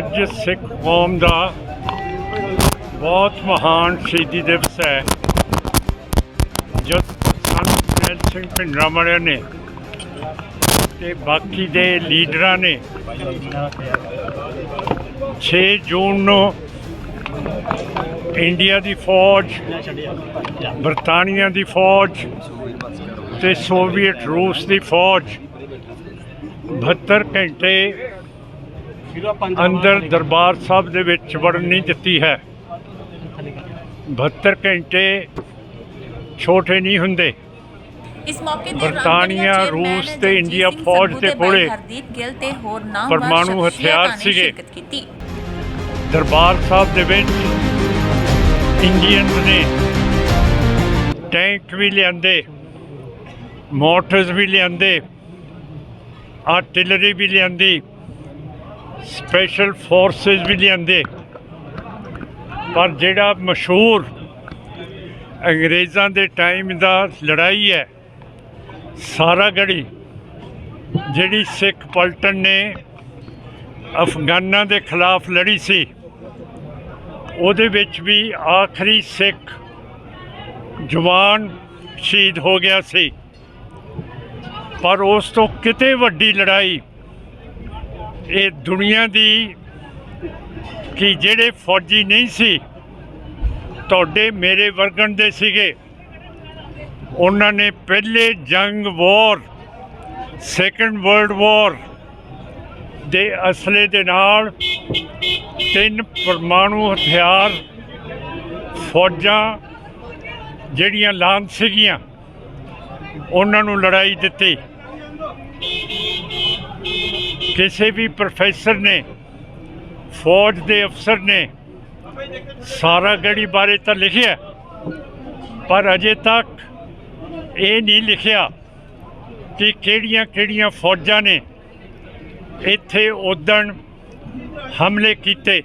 ਅੱਜ ਸਿੱਖ ਕੌਮ ਦਾ ਬਹੁਤ ਮਹਾਨ ਸ਼ਹੀਦੀ ਦਿਵਸ ਹੈ। ਜਦ ਸੰਤ ਜੈਲ ਸਿੰਘ ਭਿੰਡਰਾਮੜੇ ਨੇ ਤੇ ਬਾਕੀ ਦੇ ਲੀਡਰਾਂ ਨੇ 6 ਜੂਨ ਨੂੰ ਇੰਡੀਆ ਦੀ ਫੌਜ, ਬਰਤਾਨੀਆ ਦੀ ਫੌਜ ਤੇ ਸੋਵੀਅਤ ਰੂਸ ਦੀ ਫੌਜ 72 ਘੰਟੇ ਅੰਦਰ ਦਰਬਾਰ ਸਾਹਿਬ ਦੇ ਵਿੱਚ ਵੜਨ ਨਹੀਂ ਦਿੱਤੀ ਹੈ। 72 ਘੰਟੇ ਛੋਟੇ ਨਹੀਂ ਹੁੰਦੇ। ਇਸ ਮੌਕੇ ਤੇ ਬਰਤਾਨੀਆ, ਰੂਸ ਤੇ ਇੰਡੀਆ ਫੌਜ ਦੇ ਕੋਲੇ ਹਰਦੀਪ ਗਿੱਲ ਤੇ ਹੋਰ ਪਰਮਾਣੂ ਹਥਿਆਰ ਸੀਗੇ। ਦਰਬਾਰ ਸਾਹਿਬ ਦੇ ਵਿੱਚ ਇੰਡੀਅਨਸ ਨੇ ਟੈਂਕ ਵੀ ਲਿਆਂਦੇ ਮੋਟਰਸ ਵੀ ਲਿਆਂਦੇ ਆਰਟਿਲਰੀ ਵੀ ਲਿਆਂਦੀ ਸਪੈਸ਼ਲ ਫੋਰਸਸ ਵੀ ਲਿਆਂਦੇ। ਪਰ ਜਿਹੜਾ ਮਸ਼ਹੂਰ ਅੰਗਰੇਜ਼ਾਂ ਦੇ ਟਾਈਮ ਦਾ ਲੜਾਈ ਹੈ ਸਾਰਾਗੜੀ ਜਿਹੜੀ ਸਿੱਖ ਪਲਟਨ ਨੇ ਅਫਗਾਨਾਂ ਦੇ ਖਿਲਾਫ ਲੜੀ ਸੀ, ਉਹਦੇ ਵਿੱਚ ਵੀ ਆਖਰੀ ਸਿੱਖ ਜਵਾਨ ਸ਼ਹੀਦ ਹੋ ਗਿਆ ਸੀ। ਪਰ ਉਸ ਤੋਂ ਕਿਤੇ ਵੱਡੀ ਲੜਾਈ ਇਹ ਦੁਨੀਆ ਦੀ ਕਿ ਜਿਹੜੇ ਫੌਜੀ ਨਹੀਂ ਸੀ, ਤੁਹਾਡੇ ਮੇਰੇ ਵਰਗਣ ਦੇ ਸੀਗੇ। ਉਹਨਾਂ ਨੇ ਪਹਿਲੇ ਜੰਗ ਵਾਰ ਸੈਕੰਡ ਵਰਲਡ ਵਾਰ ਦੇ ਅਸਲੇ ਦੇ ਨਾਲ ਤਿੰਨ ਪਰਮਾਣੂ ਹਥਿਆਰ, ਫੌਜਾਂ ਜਿਹੜੀਆਂ ਲਾਂਨ ਸੀਗੀਆਂ, ਉਹਨਾਂ ਨੂੰ ਲੜਾਈ ਦਿੱਤੀ। ਕਿਸੇ ਵੀ ਪ੍ਰੋਫੈਸਰ ਨੇ, ਫੌਜ ਦੇ ਅਫਸਰ ਨੇ, ਸਾਰਾ ਗੜੀ ਬਾਰੇ ਤਾਂ ਲਿਖਿਆ। ਪਰ ਅਜੇ ਤੱਕ ਇਹ ਨਹੀਂ ਲਿਖਿਆ ਕਿ ਕਿਹੜੀਆਂ ਕਿਹੜੀਆਂ ਫੌਜਾਂ ਨੇ ਇੱਥੇ ਉਦਣ ਹਮਲੇ ਕੀਤੇ।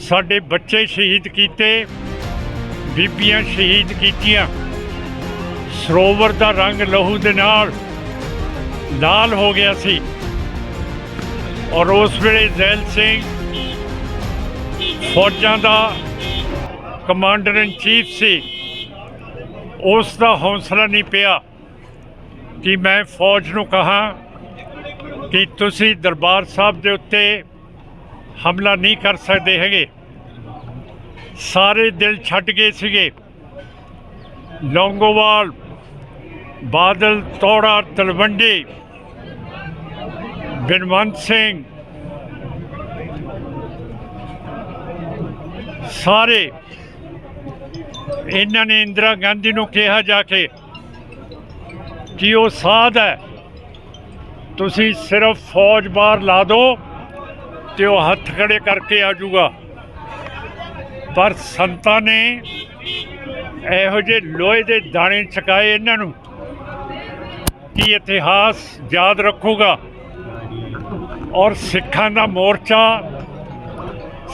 ਸਾਡੇ ਬੱਚੇ ਸ਼ਹੀਦ ਕੀਤੇ, ਬੀਬੀਆਂ ਸ਼ਹੀਦ ਕੀਤੀਆਂ। ਸਰੋਵਰ ਦਾ ਰੰਗ ਲਹੂ ਦੇ ਨਾਲ, ਲਾਲ ਹੋ ਗਿਆ ਸੀ। ਔਰ ਉਸ ਵੇਲੇ ਜ਼ੈਲ ਸਿੰਘ ਫੌਜਾਂ ਦਾ ਕਮਾਂਡਰ ਇਨ ਚੀਫ ਸੀ। ਉਸ ਦਾ ਹੌਸਲਾ ਨਹੀਂ ਪਿਆ ਕਿ ਮੈਂ ਫੌਜ ਨੂੰ ਕਹਾ ਕਿ ਤੁਸੀਂ ਦਰਬਾਰ ਸਾਹਿਬ ਦੇ ਉੱਤੇ ਹਮਲਾ ਨਹੀਂ ਕਰ ਸਕਦੇ ਹੈਗੇ। ਸਾਰੇ ਦਿਲ ਛੱਡ ਗਏ ਸੀਗੇ। ਲੌਂਗੋਵਾਲ, ਬਾਦਲ, ਤੋੜਾ, ਤਲਵੰਡੀ ਬਿਨਵੰਤ ਸਿੰਘ ਸਾਰੇ ਇਹਨਾਂ ਨੇ ਇੰਦਰਾ ਗਾਂਧੀ ਨੂੰ ਕਿਹਾ ਜਾ ਕੇ ਕਿ ਉਹ ਸਾਧ ਹੈ। ਤੁਸੀਂ ਸਿਰਫ ਫੌਜ ਬਾਹਰ ਲਾ ਦਿਓ ਤੇ ਉਹ ਹੱਥ ਖੜੇ ਕਰਕੇ ਆ ਜਾਊਗਾ ਪਰ ਸੰਤਾਂ ਨੇ ਇਹੋ ਜਿਹੇ ਲੋਹੇ ਦੇ ਦਾਣੇ ਛਕਾਏ ਇਹਨਾਂ ਨੂੰ ਕਿ ਇਤਿਹਾਸ ਯਾਦ ਰੱਖੂਗਾ। ਔਰ ਸਿੱਖਾਂ ਦਾ ਮੋਰਚਾ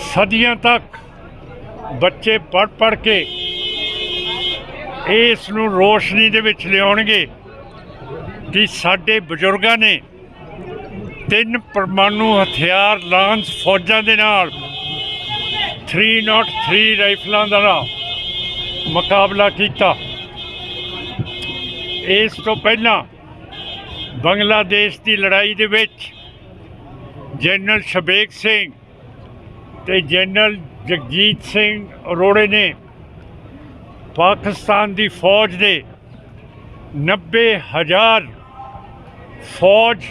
ਸਦੀਆਂ ਤੱਕ ਬੱਚੇ ਪੜ ਪੜ ਕੇ ਇਸ ਨੂੰ ਰੋਸ਼ਨੀ ਦੇ ਵਿੱਚ ਲਿਆਉਣਗੇ ਕਿ ਸਾਡੇ ਬਜ਼ੁਰਗਾਂ ਨੇ ਤਿੰਨ ਪਰਮਾਣੂ ਹਥਿਆਰ ਲਾਂਸ ਫੌਜਾਂ ਦੇ ਨਾਲ 303 ਰਾਈਫਲਾਂ ਦਾ ਮੁਕਾਬਲਾ ਕੀਤਾ। ਇਸ ਤੋਂ ਪਹਿਲਾਂ ਬੰਗਲਾਦੇਸ਼ ਦੀ ਲੜਾਈ ਦੇ ਵਿੱਚ ਜਨਰਲ ਸ਼ਬੇਗ ਸਿੰਘ ਤੇ ਜਨਰਲ ਜਗਜੀਤ ਸਿੰਘ ਅਰੋੜੇ ਨੇ ਪਾਕਿਸਤਾਨ ਦੀ ਫੌਜ ਦੇ 90000 ਫੌਜ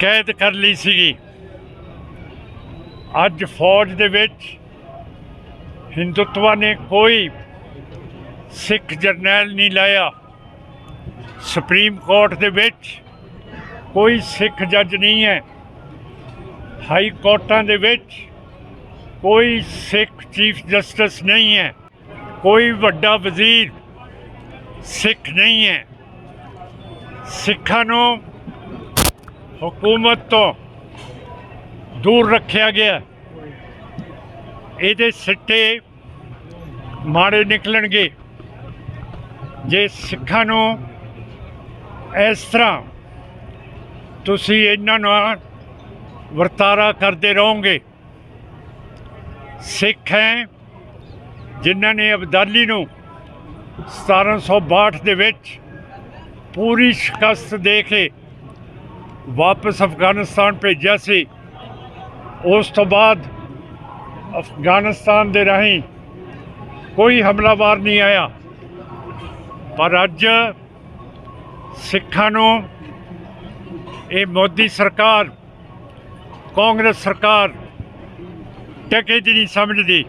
ਕੈਦ ਕਰ ਲਈ ਸੀਗੀ। ਅੱਜ ਫੌਜ ਦੇ ਵਿੱਚ ਹਿੰਦੁੱਤਵਾ ਨੇ ਕੋਈ ਸਿੱਖ ਜਰਨੈਲ ਨਹੀਂ ਲਾਇਆ। ਸੁਪਰੀਮ ਕੋਰਟ ਦੇ ਵਿੱਚ ਕੋਈ ਸਿੱਖ ਜੱਜ ਨਹੀਂ ਹੈ। ਹਾਈ ਕੋਰਟਾਂ ਦੇ ਵਿੱਚ ਕੋਈ ਸਿੱਖ ਚੀਫ ਜਸਟਿਸ ਨਹੀਂ ਹੈ। ਕੋਈ ਵੱਡਾ ਵਜ਼ੀਰ ਸਿੱਖ ਨਹੀਂ ਹੈ। ਸਿੱਖਾਂ ਨੂੰ ਹਕੂਮਤ ਤੋਂ ਦੂਰ ਰੱਖਿਆ ਗਿਆ। ਇਹਦੇ ਸਿੱਟੇ ਮਾੜੇ ਨਿਕਲਣਗੇ। ਜੇ ਸਿੱਖਾਂ ਨੂੰ ਇਸ ਤਰ੍ਹਾਂ ਤੁਸੀਂ ਇਹਨਾਂ ਨਾਲ ਵਰਤਾਰਾ ਕਰਦੇ ਰਹੋਗੇ। ਸਿੱਖ ਹੈ, ਜਿਨ੍ਹਾਂ ਨੇ ਅਬਦਾਲੀ ਨੂੰ 1762 ਦੇ ਵਿੱਚ ਪੂਰੀ ਸ਼ਿਕਸਤ ਦੇ ਕੇ ਵਾਪਸ ਅਫਗਾਨਿਸਤਾਨ ਭੇਜਿਆ ਸੀ, ਉਸ ਤੋਂ ਬਾਅਦ ਅਫਗਾਨਿਸਤਾਨ ਦੇ ਰਾਹੀਂ ਕੋਈ ਹਮਲਾਵਰ ਨਹੀਂ ਆਇਆ। ਪਰ ਅੱਜ ਸਿੱਖਾਂ ਨੂੰ ਇਹ ਮੋਦੀ ਸਰਕਾਰ, ਕਾਂਗਰਸ ਸਰਕਾਰ ਟਕੇ ਦੀ ਨਹੀਂ ਸਮਝਦੀ।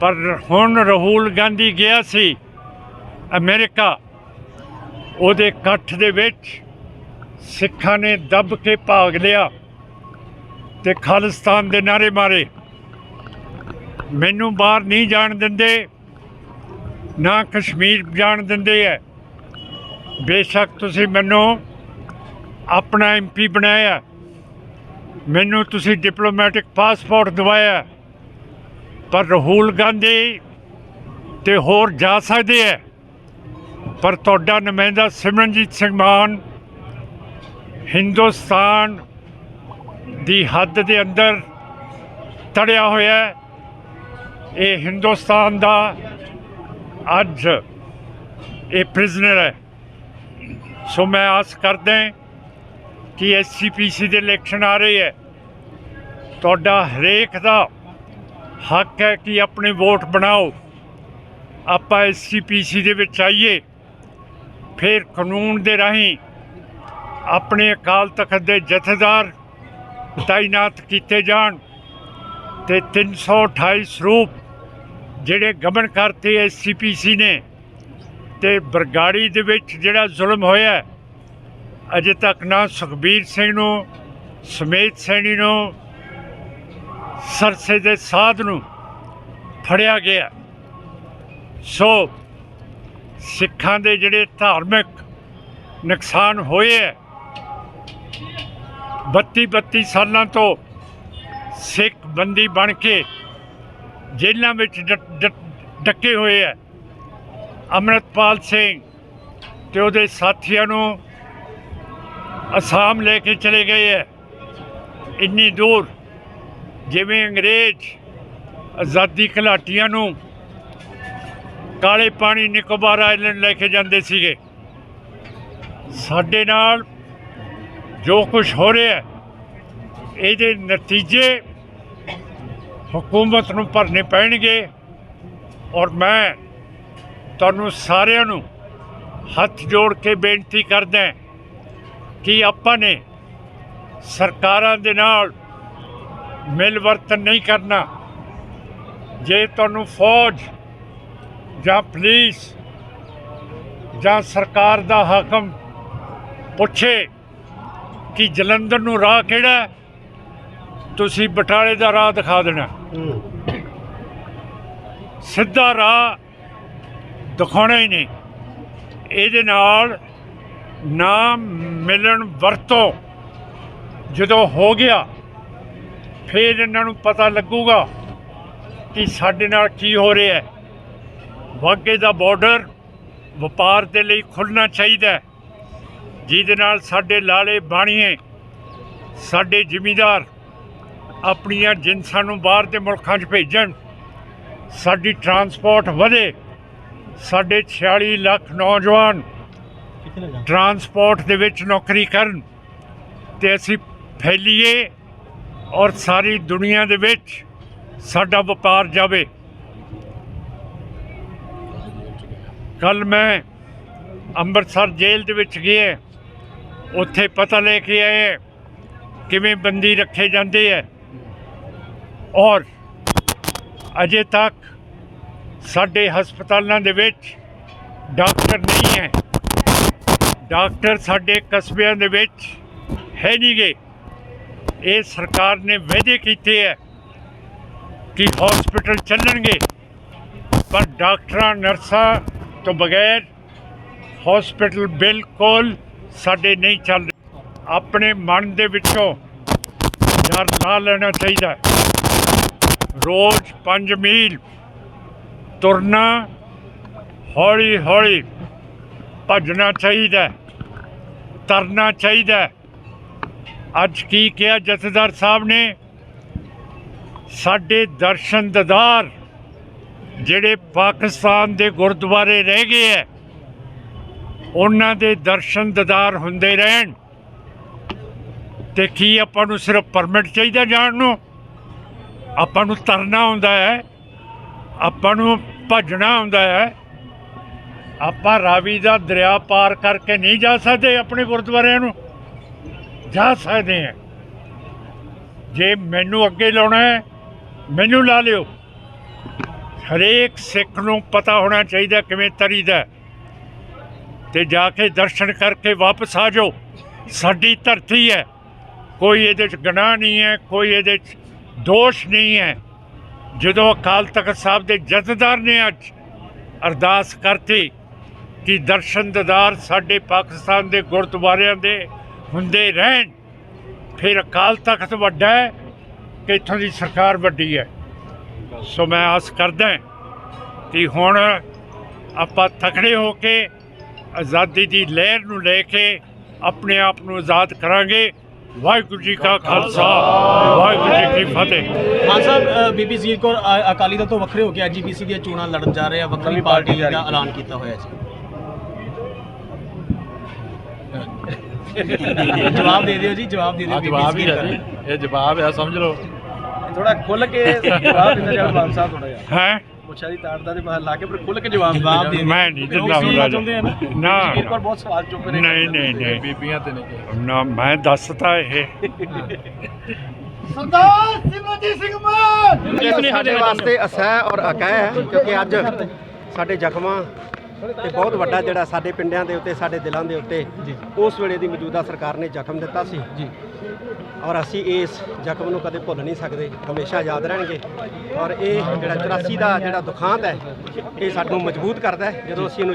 ਪਰ ਹੁਣ ਰਾਹੁਲ ਗਾਂਧੀ ਗਿਆ ਸੀ ਅਮਰੀਕਾ, ਉਹਦੇ ਇਕੱਠ ਦੇ ਵਿੱਚ ਸਿੱਖਾਂ ਨੇ ਦੱਬ ਕੇ ਭਾਗ ਲਿਆ ਤੇ ਖਾਲਿਸਤਾਨ ਦੇ ਨਾਰੇ ਮਾਰੇ। ਮੈਨੂੰ ਬਾਹਰ ਨਹੀਂ ਜਾਣ ਦਿੰਦੇ, ਨਾ ਕਸ਼ਮੀਰ ਜਾਣ ਦਿੰਦੇ ਐ। ਬੇਸ਼ੱਕ ਤੁਸੀਂ ਮੈਨੂੰ ਆਪਣਾ ਐਮਪੀ ਬਣਾਇਆ। ਮੈਨੂੰ ਤੁਸੀਂ ਡਿਪਲੋਮੈਟਿਕ ਪਾਸਪੋਰਟ ਦਵਾਇਆ। ਪਰ ਰਾਹੁਲ ਗਾਂਧੀ ਤੇ ਹੋਰ ਜਾ ਸਕਦੇ ਐ ਪਰ ਤੁਹਾਡਾ ਨੁਮਾਇੰਦਾ ਸਿਮਰਨਜੀਤ ਸਿੰਘ ਮਾਨ ਹਿੰਦੁਸਤਾਨ ਦੀ ਹੱਦ ਦੇ ਅੰਦਰ ਤੜਿਆ ਹੋਇਆ ਇਹ ਹਿੰਦੁਸਤਾਨ ਦਾ ਅੱਜ ਇਹ ਪ੍ਰਿਜ਼ਨਰ ਹੈ। ਸੋ ਮੈਂ ਆਸ ਕਰਦਾ ਕਿ ਐਸਸੀਪੀਸੀ ਦੇ ਇਲੈਕਸ਼ਨ ਆ ਰਹੇ ਹੈ। ਤੁਹਾਡਾ ਹਰੇਕ ਦਾ ਹੱਕ ਹੈ ਕਿ ਆਪਣੇ ਵੋਟ ਬਣਾਓ। ਆਪਾਂ ਐਸਸੀਪੀਸੀ ਦੇ ਵਿੱਚ ਆਈਏ, ਫਿਰ ਕਾਨੂੰਨ ਦੇ ਰਾਹੀਂ ਆਪਣੇ ਅਕਾਲ ਤਖਤ ਦੇ ਜਥੇਦਾਰ ਤਾਇਨਾਤ ਕੀਤੇ ਜਾਣ ਤੇ 328 ਸਰੂਪ ਜਿਹੜੇ ਗਮਨ ਕਰਤੇ ਐਸਸੀਪੀਸੀ ਨੇ ਤੇ ਬਰਗਾੜੀ ਦੇ ਵਿੱਚ ਜਿਹੜਾ ਜ਼ੁਲਮ ਹੋਇਆ ਅਜੇ ਤੱਕ ਨਾ ਸੁਖਬੀਰ ਸਿੰਘ ਨੂੰ, ਸਮੇਤ ਸੈਣੀ ਨੂੰ, ਸਰਸੇ ਦੇ ਸਾਧ ਨੂੰ ਫੜਿਆ ਗਿਆ। ਸੋ ਸਿੱਖਾਂ ਦੇ ਜਿਹੜੇ ਧਾਰਮਿਕ ਨੁਕਸਾਨ ਹੋਏ ਹੈ 32 32 ਸਾਲਾਂ ਤੋਂ ਸਿੱਖ ਬੰਦੀ ਬਣ ਕੇ ਜੇਲ੍ਹਾਂ ਵਿੱਚ ਡੱਕੇ ਹੋਏ ਹੈ। ਅੰਮ੍ਰਿਤਪਾਲ ਸਿੰਘ ਤੇ ਉਹਦੇ ਸਾਥੀਆਂ ਨੂੰ ਅਸਾਮ ਲੈ ਕੇ ਚਲੇ ਗਏ ਹੈ। ਇੰਨੀ ਦੂਰ, ਜਿਵੇਂ ਅੰਗਰੇਜ਼ ਆਜ਼ਾਦੀ ਘਲਾਟੀਆਂ ਨੂੰ ਕਾਲੇ ਪਾਣੀ ਨਿਕੋਬਾਰ ਆਈਲੈਂਡ ਲੈ ਕੇ ਜਾਂਦੇ ਸੀਗੇ। ਸਾਡੇ ਨਾਲ ਜੋ ਕੁਝ ਹੋ ਰਿਹਾ ਇਹਦੇ ਨਤੀਜੇ ਹਕੂਮਤ ਨੂੰ ਭਰਨੇ ਪੈਣਗੇ ਔਰ ਮੈਂ ਤੁਹਾਨੂੰ ਸਾਰਿਆਂ ਨੂੰ ਹੱਥ ਜੋੜ ਕੇ ਬੇਨਤੀ ਕਰਦਾ ਹਾਂ ਕਿ ਆਪਾਂ ਨੇ ਸਰਕਾਰਾਂ ਦੇ ਨਾਲ ਮਿਲ ਵਰਤਨ ਨਹੀਂ ਕਰਨਾ। ਜੇ ਤੁਹਾਨੂੰ ਫੌਜ ਜਾਂ ਪੁਲਿਸ ਜਾਂ ਸਰਕਾਰ ਦਾ ਹਾਕਮ ਪੁੱਛੇ ਕਿ ਜਲੰਧਰ ਨੂੰ ਰਾਹ ਕਿਹੜਾ ਤੁਸੀਂ ਬਟਾਲੇ ਦਾ ਰਾਹ ਦਿਖਾ ਦੇਣਾ। ਸਿੱਧਾ ਰਾਹ ਦਿਖਾਉਣਾ ਹੀ ਨਹੀਂ। ਇਹਦੇ ਨਾਲ ਨਾ ਮਿਲਣ ਵਰਤੋਂ ਜਦੋਂ ਹੋ ਗਿਆ, ਫਿਰ ਇਹਨਾਂ ਨੂੰ ਪਤਾ ਲੱਗੂਗਾ ਕਿ ਸਾਡੇ ਨਾਲ ਕੀ ਹੋ ਰਿਹਾ ਹੈ। ਵਾਘੇ ਦਾ ਬਾਰਡਰ ਵਪਾਰ ਦੇ ਲਈ ਖੁੱਲ੍ਹਣਾ ਚਾਹੀਦਾ ਜਿਹਦੇ ਨਾਲ ਸਾਡੇ ਲਾਲੇ ਬਾਣੀਏ, ਸਾਡੇ ਜ਼ਿਮੀਂਦਾਰ ਆਪਣੀਆਂ ਜਿਨਸਾਂ ਨੂੰ ਬਾਹਰ ਦੇ ਮੁਲਕਾਂ 'ਚ ਭੇਜਣ, ਸਾਡੀ ਟਰਾਂਸਪੋਰਟ ਵਧੇ, ਸਾਡੇ 46 ਲੱਖ ਨੌਜਵਾਨ ਟਰਾਂਸਪੋਰਟ ਦੇ ਵਿੱਚ ਨੌਕਰੀ ਕਰਨ ਤੇ ਅਸੀਂ ਫੈਲੀਏ ਔਰ ਸਾਰੀ ਦੁਨੀਆ ਦੇ ਵਿੱਚ ਸਾਡਾ ਵਪਾਰ ਜਾਵੇ। ਕੱਲ ਮੈਂ ਅੰਮ੍ਰਿਤਸਰ ਜੇਲ੍ਹ ਦੇ ਵਿੱਚ ਗਿਆ। ਉੱਥੇ ਪਤਾ ਲੈ ਕੇ ਆਏ ਕਿਵੇਂ ਬੰਦੀ ਰੱਖੇ ਜਾਂਦੇ ਹੈ ਔਰ ਅਜੇ ਤੱਕ ਸਾਡੇ ਹਸਪਤਾਲਾਂ ਦੇ ਵਿੱਚ ਡਾਕਟਰ ਨਹੀਂ ਹੈ। ਡਾਕਟਰ ਸਾਡੇ ਕਸਬਿਆਂ ਦੇ ਵਿੱਚ ਹੈ ਨਹੀਂਗੇ ਇਹ ਸਰਕਾਰ ਨੇ ਵਾਅਦੇ ਕੀਤੇ ਹੈ ਕਿ ਹਸਪੀਟਲ ਚੱਲਣਗੇ। ਪਰ ਡਾਕਟਰਾਂ, ਨਰਸਾਂ ਤੋਂ ਬਗੈਰ ਹਸਪੀਟਲ ਬਿਲਕੁਲ ਸਾਡੇ ਨਹੀਂ ਚੱਲ ਰਹੇ। ਆਪਣੇ ਮਨ ਦੇ ਵਿੱਚੋਂ ਡਰ ਨਾ ਲੈਣਾ ਚਾਹੀਦਾ। ਰੋਜ਼ 5 ਮੀਲ ਤੁਰਨਾ ਹੌਲੀ ਹੌਲੀ ਭੱਜਣਾ ਚਾਹੀਦਾ ਤਰਨਾ ਚਾਹੀਦਾ ਅੱਜ ਕੀ ਕਿਹਾ ਜਥੇਦਾਰ ਸਾਹਿਬ ਨੇ? ਸਾਡੇ ਦਰਸ਼ਨ ਦਦਾਰ ਜਿਹੜੇ ਪਾਕਿਸਤਾਨ ਦੇ ਗੁਰਦੁਆਰੇ ਰਹਿ ਗਏ ਐ ਉਹਨਾਂ ਦੇ ਦਰਸ਼ਨ ਦਦਾਰ ਹੁੰਦੇ ਰਹਿਣ। ਤੇ ਕੀ ਆਪਾਂ ਨੂੰ ਸਿਰਫ ਪਰਮਿਟ ਚਾਹੀਦਾ ਜਾਣ ਨੂੰ? ਆਪਾਂ ਨੂੰ ਤਰਨਾ ਹੁੰਦਾ ਹੈ, ਆਪਾਂ ਨੂੰ ਭੱਜਣਾ ਹੁੰਦਾ ਹੈ। ਆਪਾਂ ਰਾਵੀ ਦਾ ਦਰਿਆ ਪਾਰ ਕਰਕੇ ਨਹੀਂ ਜਾ ਸਕਦੇ, ਆਪਣੇ ਗੁਰਦੁਆਰਿਆਂ ਨੂੰ। ਜਾ ਸਕਦੇ ਹਾਂ। ਜੇ ਮੈਨੂੰ ਅੱਗੇ ਲਾਉਣਾ ਹੈ, ਮੈਨੂੰ ਲਾ ਲਿਓ। ਹਰੇਕ ਸਿੱਖ ਨੂੰ ਪਤਾ ਹੋਣਾ ਚਾਹੀਦਾ ਕਿਵੇਂ ਤਰੀਦਾ ਹੈ। ਤੇ ਜਾ ਕੇ ਦਰਸ਼ਨ ਕਰਕੇ ਵਾਪਸ ਆ ਜਾਓ। ਸਾਡੀ ਧਰਤੀ ਹੈ। ਕੋਈ ਇਹਦੇ 'ਚ ਗੁਨਾਹ ਨਹੀਂ ਹੈ, ਕੋਈ ਇਹਦੇ 'ਚ ਦੋਸ਼ ਨਹੀਂ ਹੈ। ਜਦੋਂ ਅਕਾਲ ਤਖਤ ਸਾਹਿਬ ਦੇ ਜਥੇਦਾਰ ਨੇ ਅੱਜ ਅਰਦਾਸ ਕਰਤੀ ਕਿ ਦਰਸ਼ਨ ਦਦਾਰ ਸਾਡੇ ਪਾਕਿਸਤਾਨ ਦੇ ਗੁਰਦੁਆਰਿਆਂ ਦੇ ਹੁੰਦੇ ਰਹਿਣ। ਫਿਰ ਅਕਾਲ ਤਖਤ ਵੱਡਾ ਹੈ ਕਿ ਇੱਥੋਂ ਦੀ ਸਰਕਾਰ ਵੱਡੀ ਹੈ। ਸੋ ਮੈਂ ਆਸ ਕਰਦਾ ਕਿ ਹੁਣ ਆਪਾਂ ਤਕੜੇ ਹੋ ਕੇ ਆਜ਼ਾਦੀ ਦੀ ਲਹਿਰ ਨੂੰ ਲੈ ਕੇ ਆਪਣੇ ਆਪ ਨੂੰ ਆਜ਼ਾਦ ਕਰਾਂਗੇ। ਵਾਹਿਗੁਰੂ ਜੀ ਕਾ ਖਾਲਸਾ ਵਾਹਿਗੁਰੂ ਜੀ ਕੀ ਫਤਿਹ। ਮਾਨ ਸਾਹਿਬ ਬੀਬੀ ਜ਼ੀਰ ਕੌਰ ਅਕਾਲੀ ਦਲ ਤੋਂ ਵੱਖਰੇ ਹੋ ਕੇ ਐਜੀਪੀਸੀ ਦੀਆਂ ਚੋਣਾਂ ਲੜਨ ਜਾ ਰਹੇ ਆ। ਵੱਖਰੀ ਪਾਰਟੀ ਦਾ ਐਲਾਨ ਕੀਤਾ ਹੋਇਆ ਜੀ। ਜਵਾਬ ਦੇ ਦਿਓ ਜੀ ਜਵਾਬ ਦੇ ਦਿਓ ਆ ਜਵਾਬ ਹੀ ਹੈ ਜੀ। ਇਹ ਜਵਾਬ ਹੈ ਸਮਝ ਲਓ। ਥੋੜਾ ਖੁੱਲ ਕੇ ਜਵਾਬ ਦਿੰਦਾ ਜਾਓ ਮਾਨ ਸਾਹਿਬ ਥੋੜਾ ਜਿਹਾ। ਹੈ? ਮੁੱਛਾਂ ਦੀ ਤਾੜਦਾ ਦੇ ਬਾਹਰ ਲਾ ਕੇ ਪਰ ਖੁੱਲ ਕੇ ਜਵਾਬ ਜਵਾਬ ਦੇ ਮੈਂ ਨਹੀਂ ਦਿੰਦਾ ਲੋਕ ਹੁੰਦਾ ਚਾਹੁੰਦੇ ਆ ਨਾ। ਨਾ। ਵੀਰ ਕੋਲ ਬਹੁਤ ਸਵਾਲ ਚੁੱਕ ਰਹੇ ਨਹੀਂ ਨਹੀਂ ਨਹੀਂ। ਬੀਬੀਆਂ ਤੇ ਨਹੀਂ ਨਾ ਮੈਂ ਦੱਸਤਾ ਇਹ। ਇਹ ਸਾਡੇ ਵਾਸਤੇ ਅਸਹਿ ਔਰ ਅਕਹਿ ਹੈ ਕਿਉਂਕਿ ਅੱਜ ਸਾਡੇ ਜ਼ਖਮਾਂ ਤੇ ਬਹੁਤ ਵੱਡਾ ਜਿਹੜਾ ਸਾਡੇ ਪਿੰਡਾਂ ਦੇ ਉੱਤੇ ਸਾਡੇ ਦਿਲਾਂ ਦੇ ਉੱਤੇ ਉਸ ਵੇਲੇ ਦੀ ਮੌਜੂਦਾ ਸਰਕਾਰ ਨੇ ਜ਼ਖਮ ਦਿੱਤਾ ਸੀ। ਜੀ। ਔਰ ਅਸੀਂ ਇਸ ਜ਼ਖਮ ਨੂੰ ਕਦੇ ਭੁੱਲ ਨਹੀਂ ਸਕਦੇ ਹਮੇਸ਼ਾ ਯਾਦ ਰਹਿਣਗੇ। ਔਰ ਇਹ ਜਿਹੜਾ 84 ਦਾ ਜਿਹੜਾ ਦੁਖਾਂਤ ਹੈ ਇਹ ਸਾਨੂੰ ਮਜ਼ਬੂਤ ਕਰਦਾ ਹੈ। ਜਦੋਂ ਅਸੀਂ ਇਹਨੂੰ